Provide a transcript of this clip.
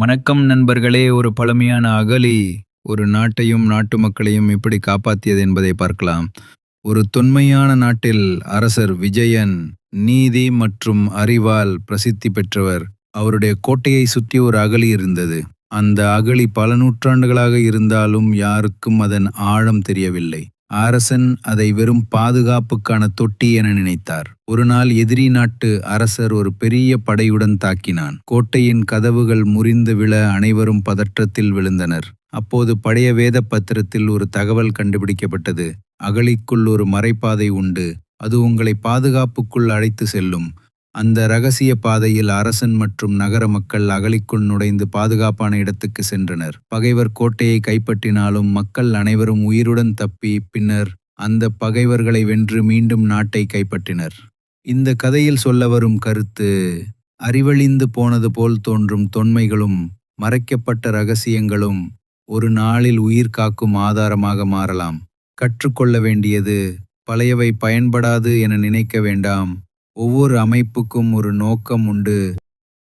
வணக்கம் நண்பர்களே ஒரு பழமையான அகலி ஒரு நாட்டையும் நாட்டு மக்களையும் எப்படி காப்பாற்றியது என்பதை பார்க்கலாம். ஒரு தொன்மையான நாட்டில் அரசர் விஜயன் நீதி மற்றும் அறிவால் பிரசித்தி பெற்றவர். அவருடைய கோட்டையை சுற்றி ஒரு அகழி இருந்தது. அந்த அகழி பல நூற்றாண்டுகளாக இருந்தாலும் யாருக்கும் அதன் ஆழம் தெரியவில்லை. அரசன் அதை வெறும் பாதுகாப்புக்கான தொட்டி என நினைத்தார். ஒரு நாள் எதிரி நாட்டு அரசர் ஒரு பெரிய படையுடன் தாக்கினான். கோட்டையின் கதவுகள் முறிந்து விழ அனைவரும் பதற்றத்தில் விழுந்தனர். அப்போது பழைய வேத பத்திரத்தில் ஒரு தகவல் கண்டுபிடிக்கப்பட்டது. அகழிக்குள் ஒரு மறைப்பாதை உண்டு. அது உங்களை பாதுகாப்புக்குள் அழைத்து செல்லும். அந்த ரகசிய பாதையில் அரசன் மற்றும் நகர மக்கள் அகலிக்குள் நுழைந்து பாதுகாப்பான இடத்துக்கு சென்றனர். பகைவர் கோட்டையை கைப்பற்றினாலும் மக்கள் அனைவரும் உயிருடன் தப்பி பின்னர் அந்த பகைவர்களை வென்று மீண்டும் நாட்டை கைப்பற்றினர். இந்த கதையில் சொல்ல வரும் கருத்து அறிவழிந்து போனது போல் தோன்றும் தொன்மைகளும் மறைக்கப்பட்ட ரகசியங்களும் ஒரு நாளில் உயிர் காக்கும் ஆதாரமாக மாறலாம். கற்றுக்கொள்ள வேண்டியது பழையவை பயன்படாது என நினைக்க வேண்டாம். ஒவ்வொரு அமைப்புக்கும் ஒரு நோக்கம் உண்டு.